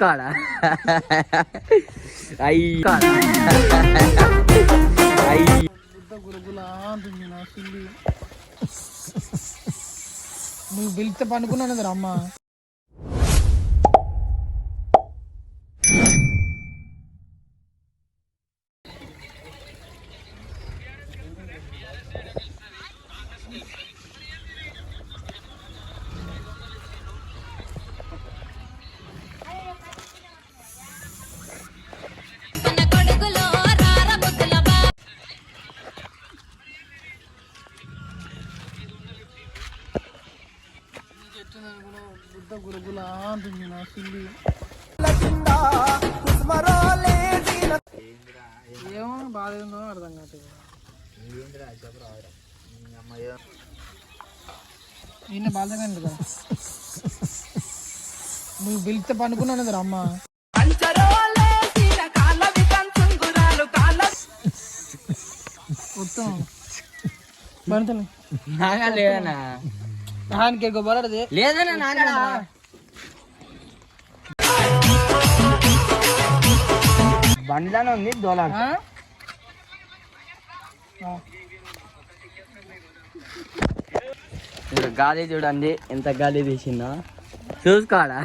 చూసుకోడా అయ్యి అయ్యి నువ్వు పిలిస్తే పనుకున్నాను అమ్మ. బుద్ధ గురుగుల అంటుంది నా సిల్లి ఏమో బాధ ఏందో అర్థం కాదు నిన్న కదా? నువ్వు పిలిస్తే పనుకున్నాను అమ్మ? మొత్తం పనుతాను నాగా లేదనా ఆయనకి ఎక్కువ బలడది లేదనా నాగా బండిలోనే ఉంది దోలాడు గాలి చూడండి ఎంత గాలి తీసిందో చూసుకోడా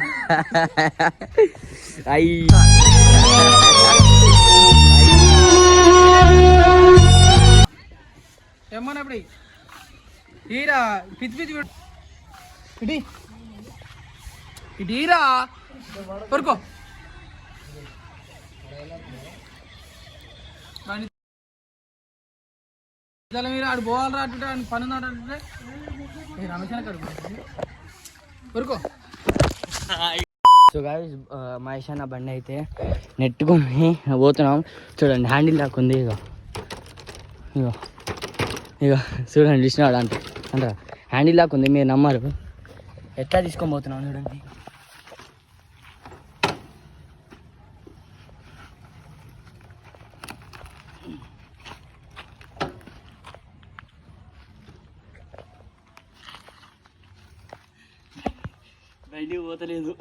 అయ్యి. ఏమన్నా ఇప్పుడు ఈరా పిచ్చి పిచ్చి. ఇటీ ఇటీరా పడుకో. మీరు ఆడు పోవాలరా రాటుంటే ఆయన పని నాటుంటే రమేష్ కడుపు పడుకో. సో గాయస్ మహేష్ అన్న బండి అయితే నెట్టుకొని పోతున్నాం. చూడండి హ్యాండిల్ దాకా ఉంది ఇగో. ఇగో. ఇగో చూడండి విష్ణువాడు అంటే. అంటారా హ్యాండిల్ దాకా ఉంది మీరు నమ్మరు. ఎట్లా తీసుకొని పోతున్నాం చూడండి. బయటికి పోతలేదు.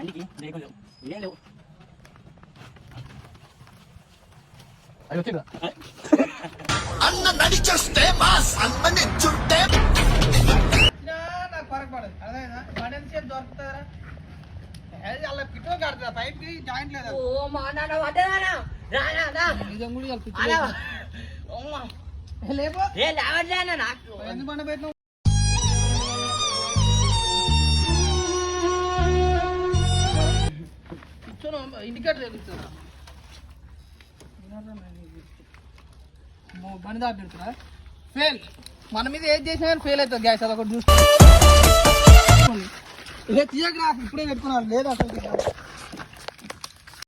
బండికి బ్రేకులు లేవు ఏం లేవు అది వచ్చిందా నాకు ఫరక్ పడదు అర్థమైందా పని ఎంతసేపు దొరుకుతుందా? అలా పిట్టో కడుతుందా పైప్కి జాయింట్ లేదా? ఓ మా నాన్న వద్దనా రానా నిజం కూడా లేపు. అమ్మ ఏ లేవట్లేనా నాకు. ఎందుకు ఇండికేటర్ తెలుస్తుందా బండి దాటి పెడుతున్నా ఫెయిల్. మన మీద ఏది చేసినా కానీ ఫెయిల్ అవుతుంది గ్యాస్ అదొకటి చూసుకో ఇదే తీయగ్రాఫ్ ఇప్పుడే పెట్టుకున్నారు. లేదు అసలు